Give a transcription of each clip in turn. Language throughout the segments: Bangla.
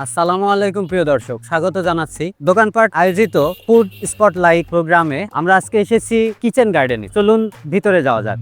আসসালামু আলাইকুম প্রিয় দর্শক, স্বাগত জানাচ্ছি দোকানপাট আয়োজিত ফুড স্পট স্পটলাইট প্রোগ্রামে। আমরা আজকে এসেছি কিচেন গার্ডেনে। চলুন ভিতরে যাওয়া যাক।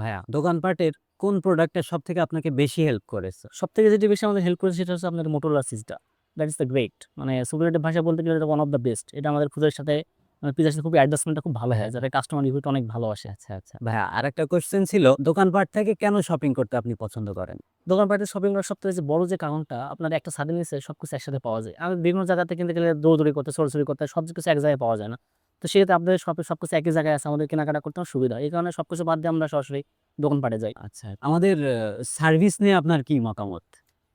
ভাইয়া, দোকানপাটের কোন প্রোডাক্টটা সব থেকে আপনাকে বেশি হেল্প করেছে? সব থেকে যেটি বেশি আমাদের হেল্প করেছে সেটা হচ্ছে আপনাদের মোটোলা সিসটা দ্যাট ইজ দ্য গ্রেট মানে সুপারলেটের ভাষা বলতে গেলে ওয়ান অফ দ্য বেস্ট এটা আমাদের ফুডের সাথে মানে পিজার সাথে খুবই অ্যাডজাস্টমেন্টটা খুব ভালো হয় যাতে কাস্টমার রিভিউটা অনেক ভালোবাসে আচ্ছা আচ্ছা। ভাইয়া আর একটা কোশ্চেন ছিল দোকানপাট থেকে কেন শপিং করতে আপনি পছন্দ করেন? দোকানপাটে শপিং করার সবথেকে যে বড় যে কারণটা আপনার একটা সার্ভিসে সব কিছু একসাথে পাওয়া যায়। আমি বিভিন্ন জায়গাতে কিনতে গেলে দৌড়দৌড়ি করতে সরসরি করতে সব কিছু এক জায়গায় পাওয়া যায় না। তো সেক্ষেত্রে আপনাদের সব সব কিছু একই জায়গায় আছে আমাদের কেনাকাটা করতে সুবিধা হয়। এই কারণে সব কিছু বাদ দিয়ে আমরা সরাসরি দোকান দোকানপাটে যাই। আচ্ছা আমাদের সার্ভিস নিয়ে আপনার কি মতামত?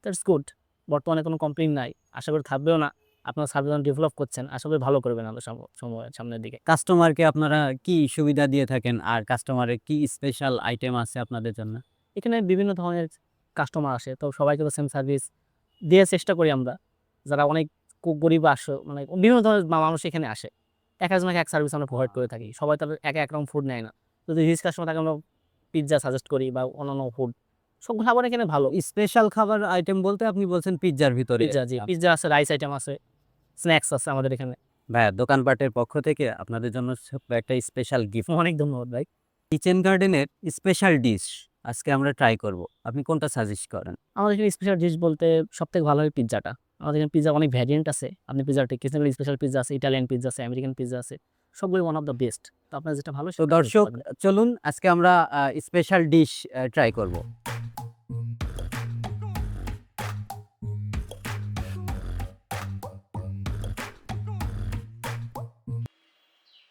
দ্যাটস গুড বর্তমানে কোনো কমপ্লেন নাই। আশা করি থাকবেও না। আপনারা সার্ভিস ডেভেলপ করছেন আশা করি ভালো করবেন সময় সামনের দিকে। কাস্টমারকে আপনারা কি সুবিধা দিয়ে থাকেন? আর কাস্টমারের কি স্পেশাল আইটেম আছে আপনাদের জন্য? এখানে বিভিন্ন ধরনের কাস্টমার আসে তো সবাইকে তো সেম সার্ভিস দেওয়ার চেষ্টা করি আমরা। যারা অনেক গরিব আসে মানে বিভিন্ন ধরনের মানুষ এখানে আসে। এক একজনকে এক সার্ভিস আমরা প্রোভাইড করে থাকি। সবাই তাদের এক এক রকম ফুড নেয় না। যদি রিচ কাস্টমার থাকে আমরা পিৎজা সাজেস্ট করি বা অন্যান্য ফুড সব খাবার এখানে ভালো। স্পেশাল খাবার আইটেম বলতে আপনি বলছেন পিৎজার ভিতরে। পিৎজা জি। পিৎজা আছে রাইস আইটেম আছে স্ন্যাক্স আছে আমাদের এখানে। ভাইয়া দোকানপাটের পক্ষ থেকে আপনাদের জন্য একটা স্পেশাল গিফট অনেক ধন্যবাদ ভাই। কিচেন গার্ডেনের স্পেশাল ডিশ আজকে আমরা ট্রাই করব। আপনি কোনটা সাজেস্ট করেন? আমাদের এখানে স্পেশাল ডিশ বলতে সব থেকে ভালো হয় পিৎজাটা আমাদের এখানে পিৎজা অনেক ভ্যারিয়েন্ট আছে। আপনি পিৎজাটা কিচেন স্পেশাল পিৎজা আছে ইটালিয়ান পিৎজা আছে আমেরিকান পিৎজা আছে সবগুলো ওয়ান অফ দ্য বেস্ট তো আপনার যেটা ভালো তো দর্শক চলুন আজকে আমরা স্পেশাল ডিশ ট্রাই করব।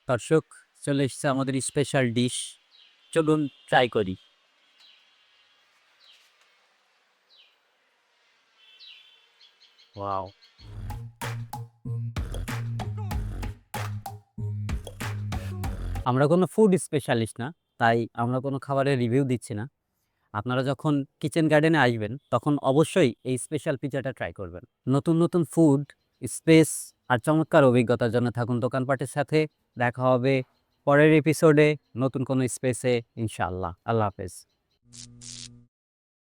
দর্শক চলে এসেছে আমাদের স্পেশাল ডিশ চলুন ট্রাই করি। ওয়াও আমরা কোনো ফুড স্পেশালিস্ট না, তাই আমরা কোনো খাবারের রিভিউ দিচ্ছি না। আপনারা যখন কিচেন গার্ডেনে আসবেন, তখন অবশ্যই এই স্পেশাল পিজাটা ট্রাই করবেন। নতুন নতুন ফুড স্পেস আর চমৎকার অভিজ্ঞতার জন্য থাকুন দোকানপাটের সাথে। দেখা হবে পরের এপিসোডে নতুন কোনো স্পেসে ইনশাআল্লাহ। আল্লাহ হাফেজ।